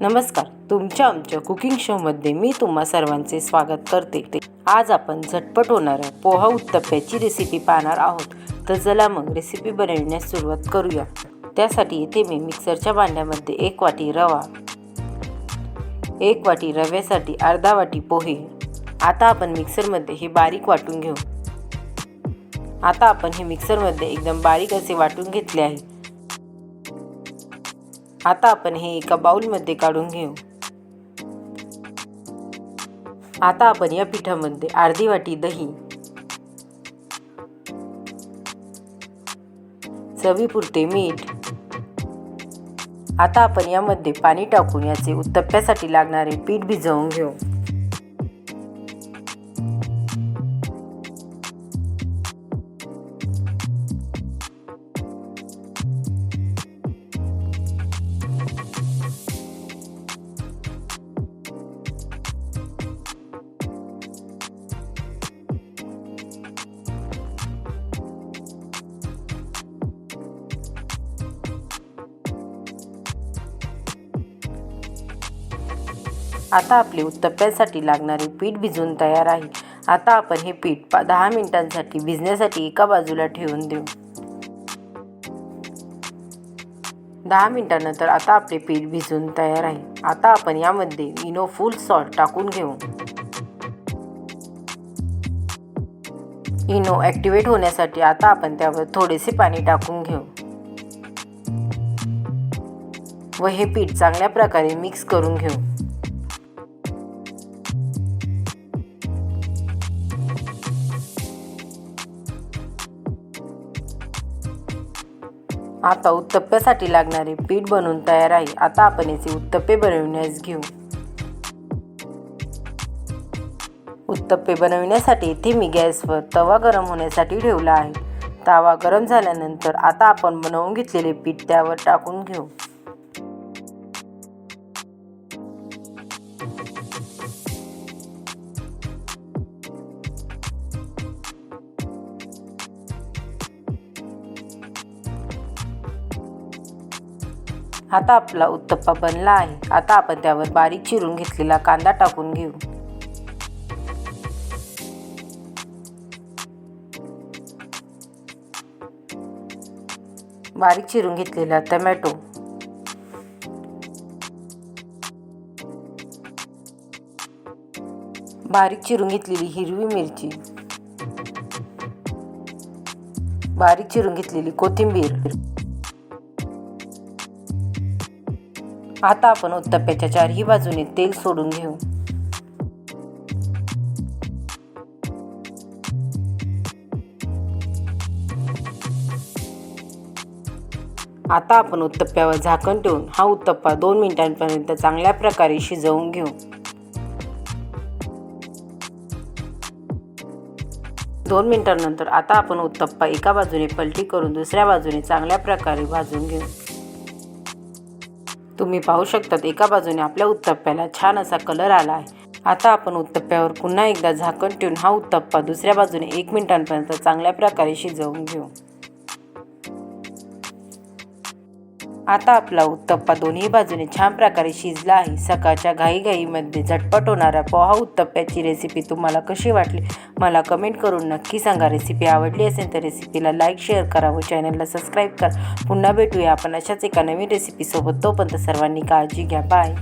नमस्कार. तुमच्या आमच्या कुकिंग शोमध्ये मी तुम्हा सर्वांचे स्वागत करते. ते आज आपण झटपट होणाऱ्या पोहा उत्तप्प्याची रेसिपी पाहणार आहोत. तर चला मग रेसिपी बनवण्यास सुरुवात करूया. त्यासाठी इथे मी मिक्सरच्या भांड्यामध्ये एक वाटी रवा एक वाटी रव्यासाठी अर्धा वाटी पोहे. आता आपण मिक्सरमध्ये हे बारीक वाटून घेऊ. आता आपण हे मिक्सरमध्ये एकदम बारीक असे वाटून घेतले आहे. आता आपण हे एका बाउलमध्ये काढून घेऊ. आता आपण या पिठामध्ये अर्धी वाटी दही चवीपुरते मीठ आता आपण यामध्ये पाणी टाकून याचे उत्तप्प्यासाठी लागणारे पीठ भिजवून घेऊ. आता आपले उत्तप्प्यासाठी लागणारे पीठ भिजवून तयार आहे. आता आपण हे पीठ पा दहा मिनिटांसाठी भिजण्यासाठी एका बाजूला ठेवून देऊ. दहा मिनिटानंतर आता आपले पीठ भिजून तयार आहे. आता आपण यामध्ये इनो फुल सॉल्ट टाकून घेऊ. इनो ॲक्टिवेट होण्यासाठी आता आपण त्यावर थोडेसे पाणी टाकून घेऊ. व हे पीठ चांगल्या प्रकारे मिक्स करून घेऊ. आता उत्तप्प्यासाठी लागणारे पीठ बनवून तयार आहे. आता आपण याचे उत्तप्पे बनविण्यास घेऊ. उत्तप्पे बनवण्यासाठी इथे मी गॅसवर तवा गरम होण्यासाठी ठेवला आहे. तवा गरम झाल्यानंतर आता आपण बनवून घेतलेले पीठ त्यावर टाकून घेऊ. आता आपला उत्तप्पा बनला आहे. आता आपण त्यावर बारीक चिरून घेतलेला कांदा टाकून घेऊ. बारीक चिरून घेतलेला टमॅटो. बारीक चिरून घेतलेली हिरवी मिरची. बारीक चिरून घेतलेली कोथिंबीर. आता आपण उत्तप्प्याच्या चारही बाजूने तेल सोडून घेऊ. आता आपण उत्तप्प्यावर झाकण ठेवून हा उत्तप्पा दोन मिनिटांपर्यंत चांगल्या प्रकारे शिजवून घेऊ. दोन मिनिटांनंतर आता आपण उत्तप्पा एका बाजूने पलटी करून दुसऱ्या बाजूने चांगल्या प्रकारे भाजून घेऊ. तुम्ही पाहू शकतात एका बाजूने आपल्या उत्तप्प्याला छान असा कलर आला आहे. आता आपण उत्तप्प्यावर पुन्हा एकदा झाकण ठेवून हा उत्तप्पा दुसऱ्या बाजूने एक मिनिटांपर्यंत चांगल्या प्रकारे शिजवून घेऊ. आता आपला उत्तप्पा दोन्ही बाजूने छान प्रकारे शिजला आहे. सकाळच्या घाईघाईमध्ये झटपट होणाऱ्या पोहा उत्तप्प्याची रेसिपी तुम्हाला कशी वाटली? मला कमेंट करून नक्की सांगा. रेसिपी आवडली असेल तर रेसिपीला लाईक शेअर करा व चॅनलला सबस्क्राईब करा. पुन्हा भेटूया आपण अशाच एका नवीन रेसिपीसोबत तोपर्यंत सर्वांनी काळजी घ्या. बाय